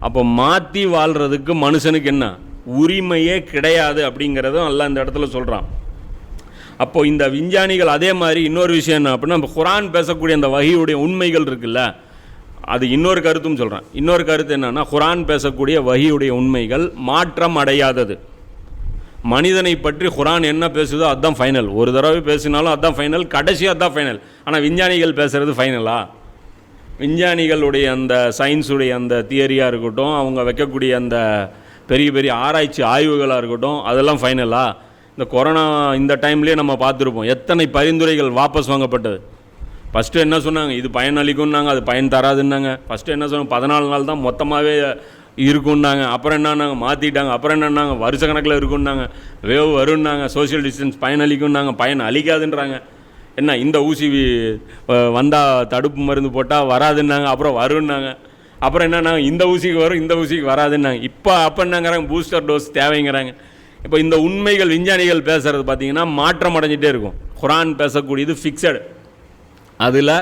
அப்போ மாற்றி வாழ்கிறதுக்கு மனுஷனுக்கு என்ன? உரிமையே கிடையாது அப்படிங்கிறதும் எல்லாம் இந்த இடத்துல சொல்கிறான் அப்போ இந்த விஞ்ஞானிகள் அதே மாதிரி இன்னொரு விஷயம் என்ன அப்படின்னா நம்ம குரான் பேசக்கூடிய அந்த வகையுடைய உண்மைகள் இருக்குல்ல அது இன்னொரு கருத்தும் சொல்கிறேன் இன்னொரு கருத்து என்னென்னா குரான் பேசக்கூடிய வகையுடைய உண்மைகள் மாற்றம் அடையாதது. மனிதனை பற்றி குரான் என்ன பேசுதோ அதுதான் ஃபைனல் ஒரு தடவை பேசினாலும் அதுதான் ஃபைனல் கடைசி அதுதான் ஃபைனல் ஆனால் விஞ்ஞானிகள் பேசுகிறது ஃபைனலா விஞ்ஞானிகளுடைய அந்த சயின்ஸுடைய அந்த தியரியாக இருக்கட்டும் அவங்க வைக்கக்கூடிய அந்த பெரிய பெரிய ஆராய்ச்சி ஆய்வுகளாக இருக்கட்டும் அதெல்லாம் ஃபைனலாக இந்த கொரோனா இந்த டைம்லேயே நம்ம பார்த்துருப்போம். எத்தனை பரிந்துரைகள் வாபஸ் வாங்கப்பட்டது? ஃபஸ்ட்டு என்ன சொன்னாங்க? இது பயன் அளிக்கும்னாங்க அது பயன் தராதுன்னாங்க. ஃபஸ்ட்டு என்ன சொன்னாங்க? பதினாலு நாள் தான் மொத்தமாகவே இருக்குன்னாங்க அப்புறம் என்னன்னாங்க? மாற்றிட்டாங்க அப்புறம் என்னன்னாங்க? வருஷக்கணக்கில் இருக்குன்னாங்க வேவ் வரும்னாங்க. சோஷியல் டிஸ்டன்ஸ் பயன் அளிக்கும்னாங்க. பயன் அளிக்காதுன்றாங்க. என்ன இந்த ஊசி வந்தால் தடுப்பு மருந்து போட்டால் வராதுன்னாங்க அப்புறம் வரும்னாங்க. அப்புறம் என்னன்னாங்க இந்த ஊசிக்கு வரும் இந்த ஊசிக்கு வராதுன்னாங்க. இப்போ அப்போ என்னங்கிறாங்க பூஸ்டர் டோஸ் தேவைங்கிறாங்க. இப்போ இந்த உண்மைகள் விஞ்ஞானிகள் பேசுகிறது பார்த்தீங்கன்னா மாற்றம் அடைஞ்சிட்டே இருக்கும். குரான் பேசக்கூடியது ஃபிக்ஸடு அதில்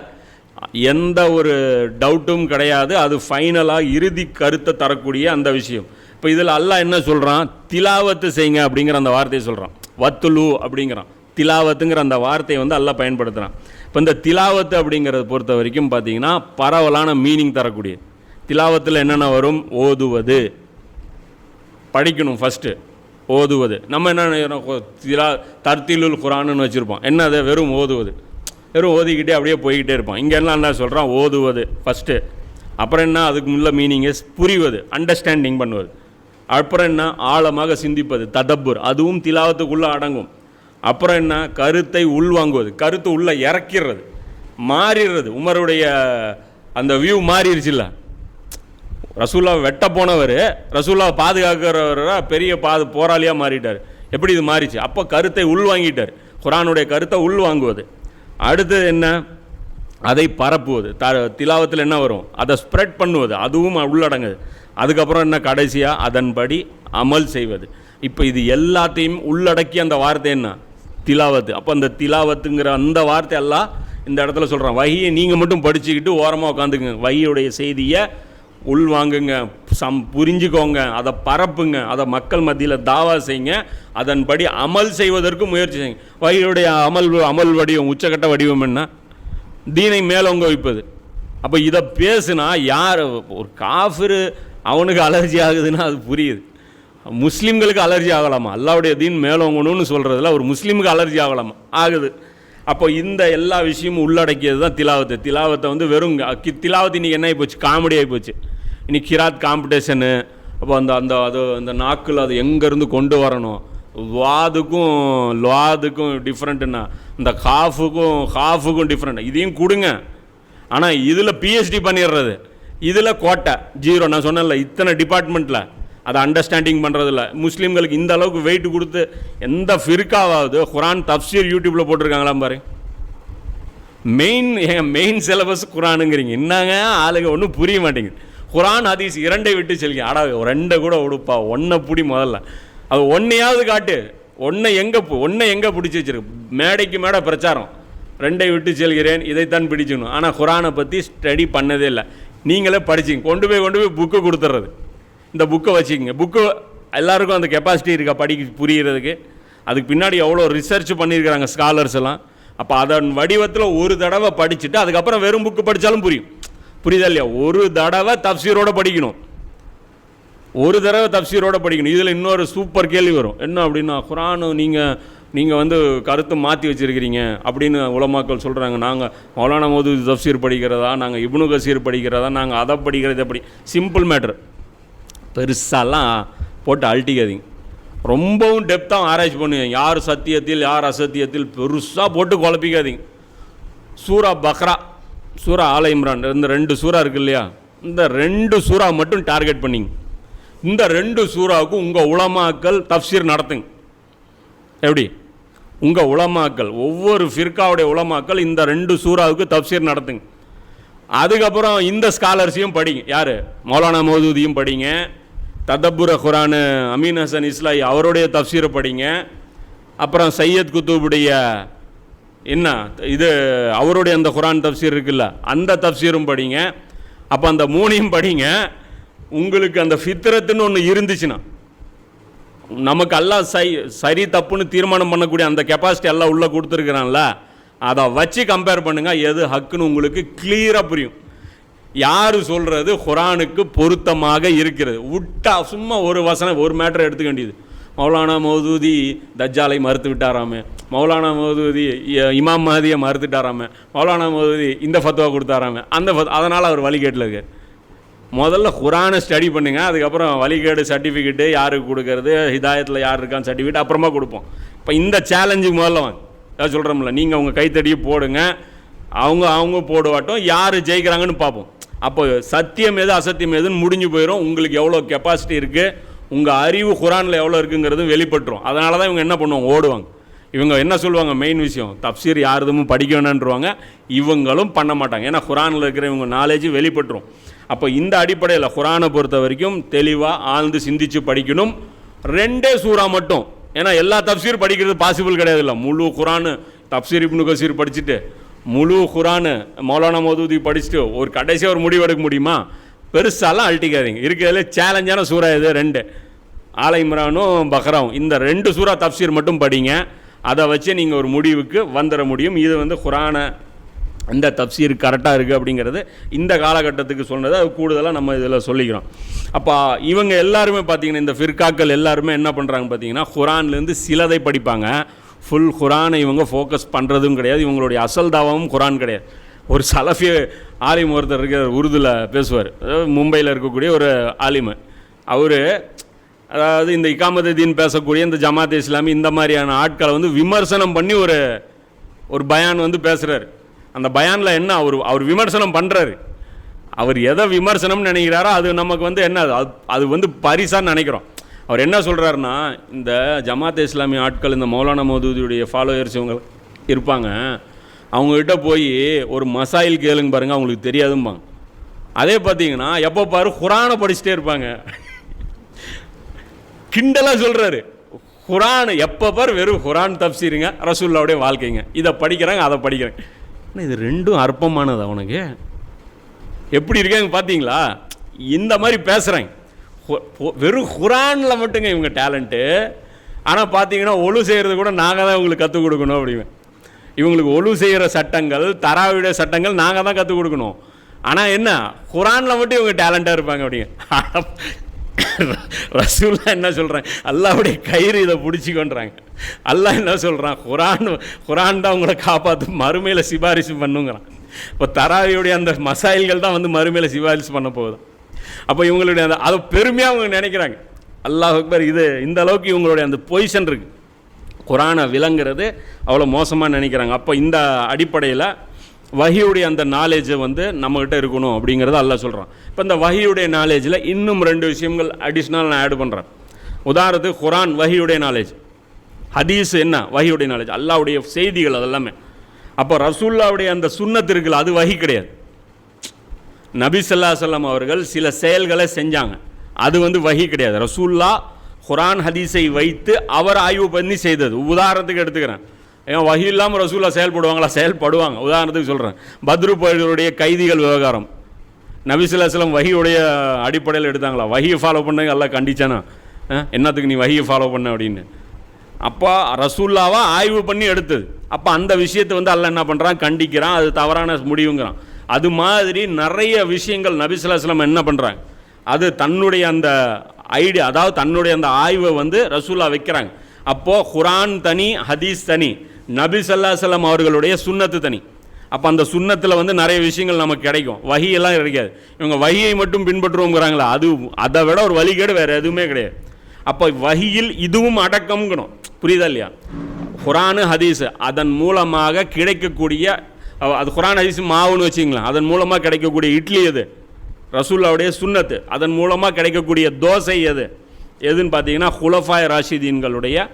எந்த ஒரு டவுட்டும் கிடையாது. அது ஃபைனலாக இறுதி கருத்தை தரக்கூடிய அந்த விஷயம். இப்போ இதில் அல்லாஹ் என்ன சொல்கிறான் திலாவத்து செய்யுங்க அப்படிங்கிற அந்த வார்த்தையை சொல்கிறான் வத்துலு அப்படிங்கிறான். திலாவத்துங்கிற அந்த வார்த்தையை வந்து அல்ல பயன்படுத்துகிறான் இப்போ இந்த திலாவத்து அப்படிங்கிறத பொறுத்த வரைக்கும் பார்த்தீங்கன்னா பரவலான மீனிங் தரக்கூடியது. திலாவத்தில் என்னென்ன வரும்? ஓதுவது. படிக்கணும் ஃபஸ்ட்டு ஓதுவது. நம்ம என்ன திலா தர்த்திலுல் குரான்னு வச்சுருப்போம். என்ன அது? வெறும் ஓதுவது. வெறும் ஓதிக்கிட்டே அப்படியே போய்கிட்டே இருப்போம். இங்கே எல்லாம் என்ன சொல்கிறான் ஓதுவது ஃபஸ்ட்டு அப்புறம் என்ன? அதுக்கு உள்ள மீனிங் புரிவது அண்டர்ஸ்டாண்டிங் பண்ணுவது. அப்புறம் என்ன? ஆழமாக சிந்திப்பது ததப்புர் அதுவும் திலாவத்துக்குள்ளே அடங்கும். அப்புறம் என்ன? கருத்தை உள்வாங்குவது. கருத்து உள்ளே இறக்கிறது. மாறிடுறது. உமருடைய அந்த வியூ மாறிடுச்சுல்ல. ரசூல்லா வெட்ட போனவர் ரசூல்லா பாதுகாக்கிறவராக பெரிய பாது போராளியாக மாறிட்டார். எப்படி இது மாறிச்சு? அப்போ கருத்தை உள்வாங்கிட்டார். குரானுடைய கருத்தை உள்வாங்குவது. அடுத்தது என்ன? அதை பரப்புவது. த திலாவத்தில் என்ன வரும்? அதை ஸ்ப்ரெட் பண்ணுவது. அதுவும் உள்ளடங்குது. அதுக்கப்புறம் என்ன? கடைசியாக அதன்படி அமல் செய்வது. இப்போ இது எல்லாத்தையும் உள்ளடக்கி அந்த வார்த்தை என்ன? திலாவத்து. அப்போ அந்த திலாவத்துங்கிற அந்த வார்த்தை எல்லாம் இந்த இடத்துல சொல்கிறான் வகையை நீங்கள் மட்டும் படிச்சுக்கிட்டு ஓரமாக உட்காந்துக்குங்க வகையுடைய செய்தியை உள்வாங்குங்க. சம் புரிஞ்சுக்கோங்க. அதை பரப்புங்க. அதை மக்கள் மத்தியில் தாவா செய்யுங்க. அதன்படி அமல் செய்வதற்கு முயற்சி செய்யுங்க. வகையுடைய அமல் அமல் வடிவம் உச்சக்கட்ட வடிவம் என்ன? தீனை மேலோங்க வைப்பது அப்போ இதை பேசுனா யார் ஒரு காஃபிரு அவனுக்கு அலர்ஜி ஆகுதுன்னா அது புரியுது. முஸ்லீம்களுக்கு அலர்ஜி ஆகலாமா? அல்லாவுடைய தீன் மேலோங்கணும்னு சொல்கிறதுல ஒரு முஸ்லீமுக்கு அலர்ஜி ஆகலாமா? ஆகுது. அப்போ இந்த எல்லா விஷயமும் உள்ளடக்கியது தான் திலாவத்து. திலாவத்தை வந்து வெறும் கி- திலாவத்து இன்றைக்கி என்ன ஆகி போச்சு காமெடி ஆகி போச்சு கிராத் காம்படிஷனு அப்போ அந்த அந்த அது அந்த நாக்கில் அது எங்கேருந்து கொண்டு வரணும்? வாதுக்கும் லுவாதுக்கும் டிஃப்ரெண்ட்டுன்னா இந்த ஹாஃபுக்கும் ஹாஃபுக்கும் டிஃப்ரெண்ட் இதையும் கொடுங்க. ஆனால் இதில் பிஹெச்டி பண்ணிடுறது. இதில் கோட்டை ஜீரோ. நான் சொன்னேன்ல இத்தனை டிபார்ட்மெண்ட்டில் அதை அண்டர்ஸ்டாண்டிங் பண்ணுறதில்ல முஸ்லீம்களுக்கு இந்த அளவுக்கு வெயிட் கொடுத்து எந்த ஃபிர்காவாவது குரான் தப்சீர் யூடியூப்பில் போட்டிருக்காங்களாம் பாரு. மெயின் என் மெயின் சிலபஸ் குரானுங்கிறீங்க. என்னங்க? ஆளுங்க ஒன்றும் புரிய மாட்டேங்குது. குரான் ஹதீஸ் இரண்டை விட்டு செல்லுங்க ஆடா ரெண்டை கூட உடுப்பா. ஒன்றை பிடி முதல்ல. அது ஒன்றையாவது காட்டு. ஒன்றை எங்கே ஒன்றை எங்கே பிடிச்சி வச்சிருக்கு? மேடைக்கு மேடை பிரச்சாரம். ரெண்டை விட்டு செல்கிறேன். இதைத்தான் பிடிச்சிக்கணும். ஆனால் குரானை பற்றி ஸ்டடி பண்ணதே இல்லை. நீங்களே படிச்சிங்க. கொண்டு போய் கொண்டு போய் புக்கு கொடுத்துட்றது இந்த புக்கை வச்சுக்கோங்க. புக்கு எல்லாருக்கும் அந்த கெப்பாசிட்டி இருக்கா படிக்க புரியறதுக்கு? அதுக்கு பின்னாடி எவ்வளோ ரிசர்ச் பண்ணியிருக்கிறாங்க ஸ்காலர்ஸ் எல்லாம். அப்போ அதன் வடிவத்தில் ஒரு தடவை படிச்சுட்டு அதுக்கப்புறம் வெறும் புக்கு படித்தாலும் புரியும். புரியுதா இல்லையா? ஒரு தடவை தப்சீரோடு படிக்கணும். ஒரு தடவை தப்சீரோடு படிக்கணும். இதில் இன்னொரு சூப்பர் கேள்வி வரும். என்ன அப்படின்னா குரானு நீங்கள் நீங்கள் வந்து கருத்து மாற்றி வச்சுருக்கிறீங்க அப்படின்னு உலமாக்கள் சொல்கிறாங்க நாங்கள் மௌலானா மோது தப்சீர் படிக்கிறதா? நாங்கள் இப்னு கசீர் படிக்கிறதா? நாங்கள் அதை படிக்கிறது எப்படி? சிம்பிள் மேட்ரு பெருசாலாம் போட்டு அழட்டிக்காதீங்க. ரொம்பவும் டெப்த்தாக ஆராய்ச்சி பண்ணுவீங்க யார் சத்தியத்தில் யார் அசத்தியத்தில் பெருசாக போட்டு குழப்பிக்காதீங்க. சூரா பக்ரா சூரா ஆல இம்ரான். இந்த ரெண்டு சூறா இருக்கு இல்லையா? இந்த ரெண்டு சூறா மட்டும் டார்கெட் பண்ணிங்க. இந்த ரெண்டு சூறாவுக்கும் உங்கள் உளமாக்கள் தப்சீர் நடத்துங்க. எப்படி? உங்கள் உளமாக்கள் ஒவ்வொரு ஃபிர்காவுடைய உளமாக்கள் இந்த ரெண்டு சூறாவுக்கு தப்சீர் நடத்துங்க. அதுக்கப்புறம் இந்த ஸ்காலர்ஸையும் படிங்க. யார்? மௌலானா மௌதூதியும் படிங்க. ததப்புர குரானு அமீன் ஹசன் இஸ்லாய் அவருடைய தப்சீரை படிங்க. அப்புறம் சையத் குத்தூபுடைய என்ன இது அவருடைய அந்த குரான் தப்சீர் இருக்குல்ல அந்த தப்சீரும் படிங்க. அப்போ அந்த மூணையும் படிங்க. உங்களுக்கு அந்த ஃபித்ரத்துன்னு ஒன்று இருந்துச்சுன்னா நமக்கு எல்லாம் சை சரி தப்புன்னு தீர்மானம் பண்ணக்கூடிய அந்த கெப்பாசிட்டி எல்லாம் உள்ளே கொடுத்துருக்குறான்ல அதை வச்சு கம்பேர் பண்ணுங்கள் எது ஹக்குன்னு உங்களுக்கு கிளியராக புரியும். யார் சொல்கிறது குரானுக்கு பொருத்தமாக இருக்கிறது. விட்டா சும்மா ஒரு வசனம் ஒரு மேட்டரை எடுத்துக்க வேண்டியது. மௌலானா மௌதூதி தஜ்ஜாலை மறுத்து விட்டாராமே. மௌலானா மௌதூதி இமாம் மஹதியை மறுத்துட்டாராமே. மௌலானா மௌதூதி இந்த ஃபத்வா கொடுத்தாராமே. அந்த ஃபத் அதனால் அவர் வழிகேட்டில் இருக்கார் முதல்ல குரானை ஸ்டடி பண்ணுங்க. அதுக்கப்புறம் வழிகேடு சர்டிஃபிகேட்டு யாருக்கு கொடுக்கறது ஹிதாயத்தில் யார் இருக்கான்னு சர்டிஃபிகேட் அப்புறமா கொடுப்போம். இப்போ இந்த சேலஞ்சுக்கு முதல்ல வாங்க அதான் சொல்கிறோம்ல நீங்கள் உங்கள் கைத்தடியை போடுங்க. அவங்க அவங்க போடுவாட்டும். யார் ஜெயிக்கிறாங்கன்னு பார்ப்போம். அப்போ சத்தியம் எது அசத்தியம் எதுன்னு முடிஞ்சு போயிடும் உங்களுக்கு எவ்வளோ கெப்பாசிட்டி இருக்குது உங்கள் அறிவு குரானில் எவ்வளோ இருக்குங்கிறது வெளிப்பட்டுரும். அதனால தான் இவங்க என்ன பண்ணுவாங்க? ஓடுவாங்க. இவங்க என்ன சொல்லுவாங்க? மெயின் விஷயம் தப்சீர் யாருதும் படிக்க வேணான்றவாங்க இவங்களும் பண்ண மாட்டாங்க. ஏன்னா குரானில் இருக்கிற இவங்க நாலேஜ் வெளிப்பட்டுரும். அப்போ இந்த அடிப்படையில் குரானை பொறுத்த வரைக்கும் தெளிவாக ஆழ்ந்து சிந்திச்சு படிக்கணும். ரெண்டே சூறா மட்டும். ஏன்னா எல்லா தப்சீர் படிக்கிறது பாசிபிள் கிடையாது இல்லை முழு குரானு தப்சீர் இப்னு கசீர் படிச்சுட்டு முழு குரானு மௌலானா மோதூதி படிச்சுட்டு ஒரு கடைசியாக ஒரு முடிவு எடுக்க முடியுமா? பெருசாலாம் அழட்டிக்காதீங்க. இருக்கிறதுல சேலஞ்சான சூறா இது ரெண்டு. ஆலை இம்ரானும் இந்த ரெண்டு சூறா தப்சீர் மட்டும் படிங்க. அதை வச்சு நீங்கள் ஒரு முடிவுக்கு வந்துட முடியும். இது வந்து குரானை இந்த தப்சீர் கரெக்டாக இருக்குது அப்படிங்கிறது இந்த காலகட்டத்துக்கு சொன்னது அது கூடுதலாக நம்ம இதில் சொல்லிக்கிறோம். அப்போ இவங்க எல்லாருமே பார்த்தீங்கன்னா இந்த ஃபிர்காக்கள் எல்லாருமே என்ன பண்ணுறாங்க பார்த்தீங்கன்னா குரான்லேருந்து சிலதை படிப்பாங்க. ஃபுல் குரானை இவங்க ஃபோக்கஸ் பண்ணுறதும் கிடையாது. இவங்களுடைய அசல் தாவாவும் குரான் கிடையாது. ஒரு சலஃபிய ஆலிம் ஒருத்தர் இருக்கிற உருதுல பேசுவார். அதாவது மும்பையில் இருக்கக்கூடிய ஒரு ஆலிமு. அவர் அதாவது இந்த இக்காமதீன் பேசக்கூடிய இந்த ஜமாத் இஸ்லாமி இந்த மாதிரியான ஆட்களை வந்து விமர்சனம் பண்ணி ஒரு ஒரு பயான் வந்து பேசுகிறாரு அந்த பயானில் என்ன அவர் அவர் விமர்சனம் பண்ணுறாரு அவர் எதை விமர்சனம்னு நினைக்கிறாரோ அது நமக்கு வந்து என்ன அது அது வந்து பரிசான்னு நினைக்கிறோம். அவர் என்ன சொல்கிறாருன்னா இந்த ஜமாத் இஸ்லாமிய ஆட்கள் இந்த மௌலானா மௌதூதியுடைய ஃபாலோயர்ஸ் இவங்க இருப்பாங்க அவங்கக்கிட்ட போய் ஒரு மசாயில் கேளுங்க பாருங்க அவங்களுக்கு தெரியாதும்பாங்க. அதே பார்த்தீங்கன்னா எப்போ பாரு குரானை படிச்சுட்டே இருப்பாங்க. கிண்டலாக சொல்கிறாரு குரான் எப்போ பார் வெறும் குரான் தப்சீருங்க ரசூல்லாவுடைய வாழ்க்கைங்க. இதை படிக்கிறாங்க அதை படிக்கிறாங்க. இது ரெண்டும் அற்பமானது அவனுக்கு எப்படி இருக்காங்க பார்த்தீங்களா இந்த மாதிரி பேசுகிறாங்க வெறும் குரானில் மட்டுங்க இவங்க டேலண்ட்டு ஆனால் பார்த்தீங்கன்னா ஒழு செய்கிறது கூட நாங்கள் தான் இவங்களுக்கு கற்றுக் கொடுக்கணும் அப்படிங்க இவங்களுக்கு ஒழு செய்கிற சட்டங்கள் தராவிட சட்டங்கள் நாங்கள் தான் கற்றுக் கொடுக்கணும். ஆனால் என்ன குரானில் மட்டும் இவங்க டேலண்ட்டாக இருப்பாங்க அப்படிங்க ரசூல்லா என்ன சொல்கிறாங்க அல்லாவுடைய கயிறு இதை பிடிச்சிக்கொன்றாங்க. அல்லாஹ் என்ன சொல்கிறான் குரான் குரான் தான் உங்களை காப்பாற்றும் மறுமையில் சிபாரிசு பண்ணுங்கிறான். இப்போ தராவியுடைய அந்த மசாயில்கள் தான் வந்து மறுமையில் சிபாரிசு பண்ண போகுது. அப்போ இவங்களுடைய அந்த அதை பெருமையாக அவங்க நினைக்கிறாங்க. அல்லாஹ் அக்பர் இது இந்த அளவுக்கு இவங்களுடைய அந்த பொசிஷன் இருக்குது குரானை விளங்குறது அவ்வளோ மோசமாக நினைக்கிறாங்க. அப்போ இந்த அடிப்படையில் வகையுடைய அந்த நாலேஜை வந்து நம்மக்கிட்ட இருக்கணும் அப்படிங்கிறத அல்ல சொல்கிறான் இப்போ இந்த வகையுடைய நாலேஜில் இன்னும் ரெண்டு விஷயங்கள் அடிஷ்னல் நான் ஆட் பண்ணுறேன் உதாரணத்துக்கு குரான் வகையுடைய நாலேஜ் ஹதீஸ் என்ன? வகையுடைய நாலேஜ் அல்லாவுடைய செய்திகள் அதெல்லாமே. அப்போ ரசூல்லாவுடைய அந்த சுன்னத்து இருக்குல்ல அது வகி கிடையாது. நபி சொல்லா சொல்லம் அவர்கள் சில செயல்களை செஞ்சாங்க. அது வந்து வகி கிடையாது. ரசூல்லா குரான் ஹதீஸை வைத்து அவர் ஆய்வு பண்ணி செய்தது. உதாரணத்துக்கு எடுத்துக்கிறேன். ஏன் வகி இல்லாமல் ரசூல்லா செயல்படுவாங்களா செயல்படுவாங்க உதாரணத்துக்கு சொல்கிறேன் பத்ரு போர்களுடைய கைதிகள் விவகாரம். நபி ஸல்லல்லாஹு அலைஹி அடிப்படையில் எடுத்தாங்களா? வகியை ஃபாலோ பண்ண எல்லாம் கண்டிச்சானா? என்னத்துக்கு நீ வகியை ஃபாலோ பண்ண அப்படின்னு. அப்போ ரசூல்லாவா ஆய்வு பண்ணி எடுத்தது. அப்போ அந்த விஷயத்தை வந்து அல்ல என்ன பண்ணுறான் கண்டிக்கிறான். அது தவறான முடிவுங்கிறான். அது மாதிரி நிறைய விஷயங்கள் நபிசுல்லாஸ்லம் என்ன பண்ணுறாங்க அது தன்னுடைய அந்த ஐடியா அதாவது தன்னுடைய அந்த ஆய்வை வந்து ரசூலா வைக்கிறாங்க. அப்போது குரான் தனி ஹதீஸ் தனி நபி ஸல்லல்லாஹு அவர்களுடைய சுன்னத்து தனி. அப்போ அந்த சுன்னத்தில் வந்து நிறைய விஷயங்கள் நமக்கு கிடைக்கும். வகையெல்லாம் கிடைக்காது. இவங்க வஹியை மட்டும் பின்பற்றுவோங்கிறாங்களா அது அதை விட ஒரு வழிகேடு வேறு எதுவுமே கிடையாது. அப்போ வகையில் இதுவும் அடக்கம்ங்கணும். புரியுதா இல்லையா? குரானு ஹதீஸ் அதன் மூலமாக கிடைக்கக்கூடிய அது குரான் ஹதீஸ் மாவுன்னு வச்சுங்களேன் அதன் மூலமாக கிடைக்கக்கூடிய இட்லி எது? ரசூல்லாவுடைய சுண்ணத்து அதன் மூலமாக கிடைக்கக்கூடிய தோசை எது? எதுன்னு பார்த்தீங்கன்னா ஹுலஃபாய் ராஷிதீன்களுடைய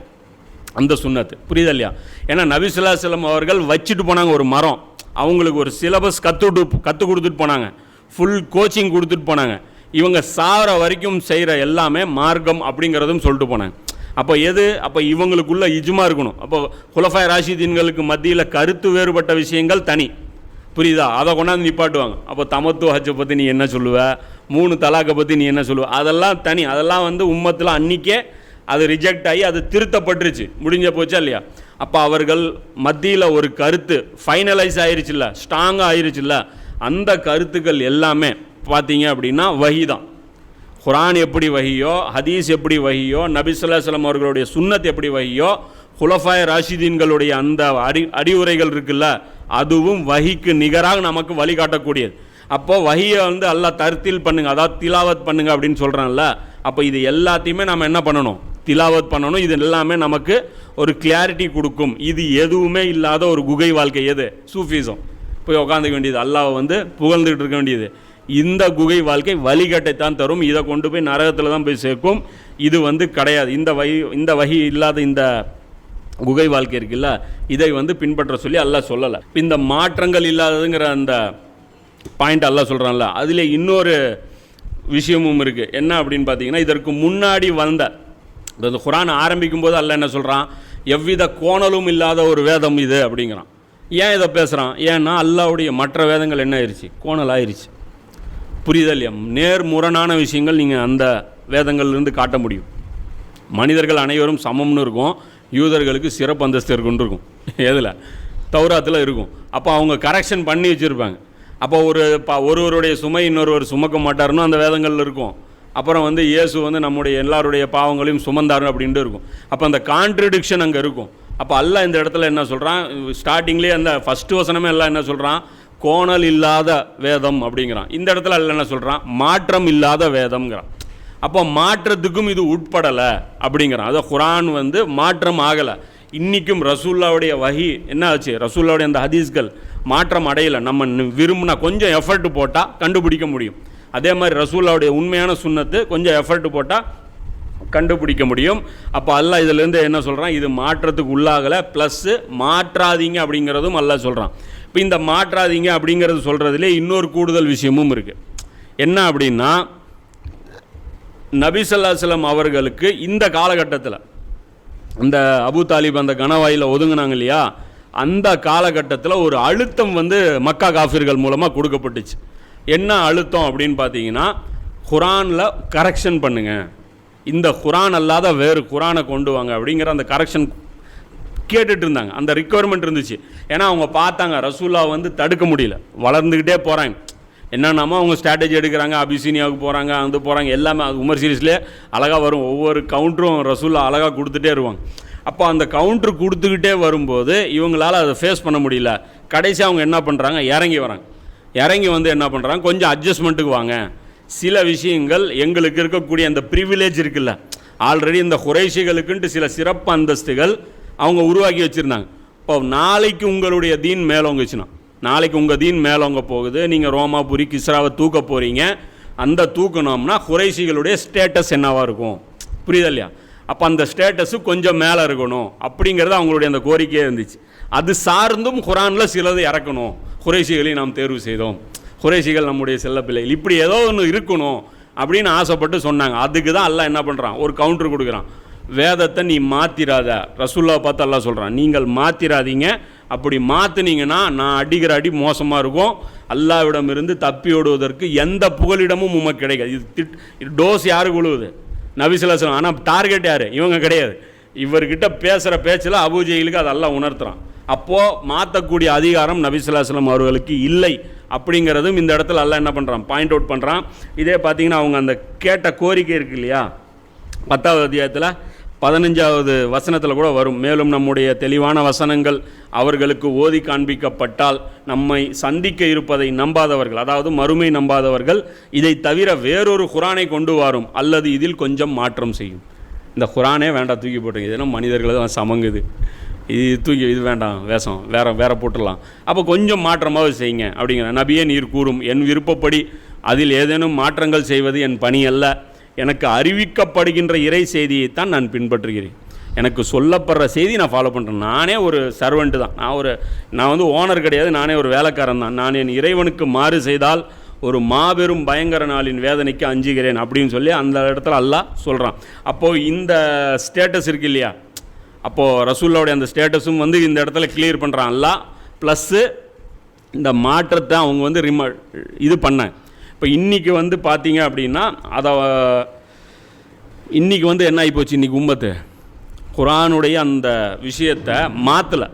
அந்த சுன்னத்து. புரியுதா இல்லையா? ஏன்னா நபிசுல்லாஸ்லம் அவர்கள் வச்சுட்டு போனாங்க ஒரு மரம். அவங்களுக்கு ஒரு சிலபஸ் கற்றுட்டு கற்றுக் கொடுத்துட்டு போனாங்க. ஃபுல் கோச்சிங் கொடுத்துட்டு போனாங்க. இவங்க சாகிற வரைக்கும் செய்கிற எல்லாமே மார்க்கம் அப்படிங்கிறதும் சொல்லிட்டு போனாங்க. அப்போ எது? அப்போ இவங்களுக்குள்ள இஜுமா இருக்கணும். அப்போ குலஃபாய் ராஷிதீன்களுக்கு மத்தியில் கருத்து வேறுபட்ட விஷயங்கள் தனி. புரியுதா? அதை கொண்டாந்து நிப்பாட்டுவாங்க. அப்போ தமத்துவ ஹஜ்ஜை பற்றி நீ என்ன சொல்லுவ? மூணு தலாக்கை பற்றி நீ என்ன சொல்லுவ? அதெல்லாம் தனி. அதெல்லாம் வந்து உம்மத்தில் அன்னிக்கே அது ரிஜெக்ட் ஆகி அது திருத்தப்பட்டுருச்சு. முடிஞ்ச போச்சா இல்லையா? அப்போ அவர்கள் மத்தியில் ஒரு கருத்து ஃபைனலைஸ் ஆயிருச்சுல்ல ஸ்ட்ராங்காக ஆயிருச்சுல்ல அந்த கருத்துக்கள் எல்லாமே பார்த்தீங்க அப்படின்னா வஹி தான். குரான் எப்படி வகியோ ஹதீஸ் எப்படி வகியோ நபிசுல்லாஸ்லாம் அவர்களுடைய சுன்னத் எப்படி வகியோ குலஃபாய் ராஷிதீன்களுடைய அந்த அறி அறிவுரைகள் இருக்குல்ல அதுவும் வகிக்கு நிகராக நமக்கு வழிகாட்டக்கூடியது. அப்போது வகியை வந்து எல்லாம் தர்த்தில் பண்ணுங்க அதாவது திலாவத் பண்ணுங்க அப்படின்னு சொல்கிறான்ல அப்போ இது எல்லாத்தையுமே நம்ம என்ன பண்ணணும்? திலாவத் பண்ணணும். இது எல்லாமே நமக்கு ஒரு கிளாரிட்டி கொடுக்கும். இது எதுவுமே இல்லாத ஒரு குகை வாழ்க்கை எது? சூஃபிசம். போய் உட்காந்துக்க வேண்டியது. அல்லாஹ் வந்து புகழ்ந்துக்கிட்டு இருக்க வேண்டியது. இந்த குகை வாழ்க்கை வழிகட்டைத்தான் தரும். இதை கொண்டு போய் நரகத்தில் தான் போய் சேர்க்கும். இது வந்து கிடையாது. இந்த வகை இந்த வகை இல்லாத இந்த குகை வாழ்க்கை இருக்குல்ல இதை வந்து பின்பற்ற சொல்லி அல்ல சொல்லலை. இந்த மாற்றங்கள் இல்லாததுங்கிற அந்த பாயிண்ட் அல்ல சொல்கிறான்ல அதில் இன்னொரு விஷயமும் இருக்குது என்ன அப்படின்னு பார்த்தீங்கன்னா இதற்கு முன்னாடி வந்த இந்த குரான் ஆரம்பிக்கும் போது அல்ல என்ன சொல்கிறான் எவ்வித கோணலும் இல்லாத ஒரு வேதம் இது அப்படிங்கிறான். ஏன் இதை பேசுகிறான் ஏன்னா அல்லாவுடைய மற்ற வேதங்கள் என்ன ஆயிடுச்சு கோணல் ஆயிடுச்சு புரிதல் இல்லையா நேர்முரணான விஷயங்கள் நீங்கள் அந்த வேதங்கள்லேருந்து காட்ட முடியும். மனிதர்கள் அனைவரும் சமம்னு இருக்கும். யூதர்களுக்கு சிறப்பு அந்தஸ்து இருக்குன்னு இருக்கும். எதில்? தௌராத்தில் இருக்கும். அப்போ அவங்க கரெக்ஷன் பண்ணி வச்சுருப்பாங்க. அப்போ ஒரு ப ஒருவருடைய சுமை இன்னொருவர் சுமக்க மாட்டாருன்னு அந்த வேதங்களில் இருக்கும். அப்புறம் வந்து இயேசு வந்து நம்முடைய எல்லாருடைய பாவங்களையும் சுமந்தார் அப்படின்ட்டு இருக்கும். அப்போ அந்த கான்ட்ரடிக்ஷன் அங்கே இருக்கும். அப்போ அல்ல இந்த இடத்துல என்ன சொல்கிறான் ஸ்டார்டிங்லேயே அந்த ஃபஸ்ட்டு வசனமே எல்லாம் என்ன சொல்கிறான் கோணல் இல்லாத வேதம் அப்படிங்கிறான். இந்த இடத்துல அல்ல என்ன சொல்கிறான் மாற்றம் இல்லாத வேதம்ங்கிறான். அப்போ மாற்றத்துக்கும் இது உட்படலை அப்படிங்கிறான். அதை குரான் வந்து மாற்றம் ஆகலை. இன்றைக்கும் ரசூல்லாவுடைய வகி என்ன ஆச்சு? ரசூல்லாவுடைய அந்த ஹதீஸ்கள் மாற்றம் அடையலை. நம்ம விரும்பினா கொஞ்சம் எஃபர்ட் போட்டால் கண்டுபிடிக்க முடியும். அதே மாதிரி ரசூல்லாவுடைய உண்மையான சுண்ணத்து கொஞ்சம் எஃபர்ட் போட்டால் கண்டுபிடிக்க முடியும். அப்போ அல்ல இதிலேருந்து என்ன சொல்கிறான் இது மாற்றத்துக்கு உள்ளாகலை ப்ளஸ்ஸு மாற்றாதீங்க அப்படிங்கிறதும் அல்ல சொல்கிறான் இப்போ இந்த மாற்றாதீங்க அப்படிங்கிறது சொல்கிறதுலே இன்னொரு கூடுதல் விஷயமும் இருக்குது என்ன அப்படின்னா நபிசல்லாஸ்லம் அவர்களுக்கு இந்த காலகட்டத்தில் இந்த அபு தாலிப் அந்த கனவாயில் ஒதுங்கினாங்க இல்லையா? அந்த காலகட்டத்தில் ஒரு அழுத்தம் வந்து மக்கா காஃபிர்கள் மூலமாக கொடுக்கப்பட்டுச்சு. என்ன அழுத்தம் அப்படின்னு பார்த்தீங்கன்னா குரானில் கரெக்ஷன் பண்ணுங்கள் இந்த குரான் அல்லாத வேறு குரானை கொண்டு வாங்க அப்படிங்கிற அந்த கரெக்ஷன் கேட்டுட்டு இருந்தாங்க. அந்த ரிக்குவயர்மெண்ட் இருந்துச்சு. ஏன்னா அவங்க பார்த்தாங்க ரசூல்லா வந்து தடுக்க முடியல. வளர்ந்துக்கிட்டே போகிறாங்க என்னென்னாமோ அவங்க ஸ்ட்ராட்டஜி எடுக்கிறாங்க அபிசீனியாவுக்கு போகிறாங்க அங்கே போகிறாங்க எல்லாமே அது உமர் சீரீஸ்லேயே அழகாக வரும். ஒவ்வொரு கவுண்டரும் ரசூல்லா அழகாக கொடுத்துட்டே இருவாங்க அப்போ அந்த கவுண்டர் கொடுத்துக்கிட்டே வரும்போது இவங்களால அதை ஃபேஸ் பண்ண முடியல. கடைசி அவங்க என்ன பண்ணுறாங்க இறங்கி வராங்க. இறங்கி வந்து என்ன பண்ணுறாங்க கொஞ்சம் அட்ஜஸ்ட்மெண்ட்டுக்கு வாங்க. சில விஷயங்கள் எங்களுக்கு இருக்கக்கூடிய அந்த ப்ரிவிலேஜ் இருக்குல்ல. ஆல்ரெடி இந்த குறைஷிகளுக்குன்ட்டு சில சிறப்பு அந்தஸ்துகள் அவங்க உருவாக்கி வச்சுருந்தாங்க. இப்போ நாளைக்கு உங்களுடைய தீன் மேலோங்கச்சுன்னா நாளைக்கு உங்கள் தீன் மேலோங்க போகுது நீங்கள் ரோமாபுரி கிஸ்ராவை தூக்க போகிறீங்க அந்த தூக்கணும்னா குறைஷிகளுடைய ஸ்டேட்டஸ் என்னவாக இருக்கும்? புரியுதா இல்லையா? அப்போ அந்த ஸ்டேட்டஸு கொஞ்சம் மேலே இருக்கணும் அப்படிங்கிறது அவங்களுடைய அந்த கோரிக்கையே இருந்துச்சு. அது சார்ந்தும் குரானில் சிலது இறக்கணும். குறைஷிகளை நாம் தேர்வு செய்தோம். குறைசிகள் நம்முடைய செல்ல பிள்ளைகள் இப்படி ஏதோ ஒன்று இருக்கணும் அப்படின்னு ஆசைப்பட்டு சொன்னாங்க. அதுக்கு தான் அல்லா என்ன பண்ணுறான் ஒரு கவுண்டர் கொடுக்குறான். வேதத்தை நீ மாத்திராத. ரசுல்லா பார்த்து அல்லா சொல்கிறான் நீங்கள் மாத்திராதீங்க. அப்படி மாற்றினீங்கன்னா நான் அடிக்கிற அடி மோசமாக இருக்கும். அல்லாவிடம் இருந்து தப்பி ஓடுவதற்கு எந்த புகலிடமும் உமக்கு கிடைக்காது. இது திட் டோஸ் யாருக்கு விழுவுது நபிசிலாசனம் ஆனால் டார்கெட் யார்? இவங்க கிடையாது. இவர்கிட்ட பேசுகிற பேச்சில் அபூஜெயிலுக்கு அதெல்லாம் உணர்த்துறான். அப்போது மாற்றக்கூடிய அதிகாரம் நபிசுல்லாஸ்லம் அவர்களுக்கு இல்லை. அப்படிங்கிறதும் இந்த இடத்துல எல்லாம் என்ன பண்ணுறான் பாயிண்ட் அவுட் பண்ணுறான் இதே பார்த்தீங்கன்னா அவங்க அந்த கேட்ட கோரிக்கை இருக்கு இல்லையா? பத்தாவது அத்தியாயத்தில் பதினஞ்சாவது வசனத்தில் கூட வரும். மேலும் நம்முடைய தெளிவான வசனங்கள் அவர்களுக்கு ஓதி காண்பிக்கப்பட்டால் நம்மை சந்திக்க இருப்பதை நம்பாதவர்கள் அதாவது மறுமை நம்பாதவர்கள் இதை தவிர வேறொரு குரானை கொண்டு வரும் அல்லது இதில் கொஞ்சம் மாற்றம் செய்யும். இந்த குரானே வேண்டாம் தூக்கி போட்டுங்க இதெல்லாம் மனிதர்களை தான் சமங்குது. இது தூக்கி இது வேண்டாம் வேஷம். வேற வேற போட்டுடலாம். அப்போ கொஞ்சம் மாற்றமாக செய்யுங்க. அப்படிங்கிற நபியே நீர் கூறும். என் விருப்பப்படி அதில் ஏதேனும் மாற்றங்கள் செய்வது என் பணி அல்ல. எனக்கு அறிவிக்கப்படுகின்ற இறை செய்தியைத்தான் நான் பின்பற்றுகிறேன். எனக்கு சொல்லப்படுற செய்தி நான் ஃபாலோ பண்ணுறேன் நானே ஒரு சர்வெண்ட்டு தான். நான் ஒரு நான் வந்து ஓனர் கிடையாது. நானே ஒரு வேலைக்காரன் தான். நான் என் இறைவனுக்கு மாறு செய்தால் ஒரு மாபெரும் பயங்கர நாளின் வேதனைக்கு அஞ்சுகிறேன் அப்படின்னு சொல்லி அந்த இடத்துல அல்லாஹ் சொல்கிறான் அப்போது இந்த ஸ்டேட்டஸ் இருக்கு இல்லையா? அப்போது ரசூல்லாவுடைய அந்த ஸ்டேட்டஸும் வந்து இந்த இடத்துல கிளியர் பண்ணுறான் அல்லாஹ் ப்ளஸ்ஸு இந்த மாற்றத்தை அவங்க வந்து ரிம இது பண்ண. இப்போ இன்றைக்கி வந்து பார்த்தீங்க அப்படின்னா அதை இன்றைக்கி வந்து என்ன ஆகிப்போச்சு இன்றைக்கி உம்பத்து குரானுடைய அந்த விஷயத்தை மாற்றலை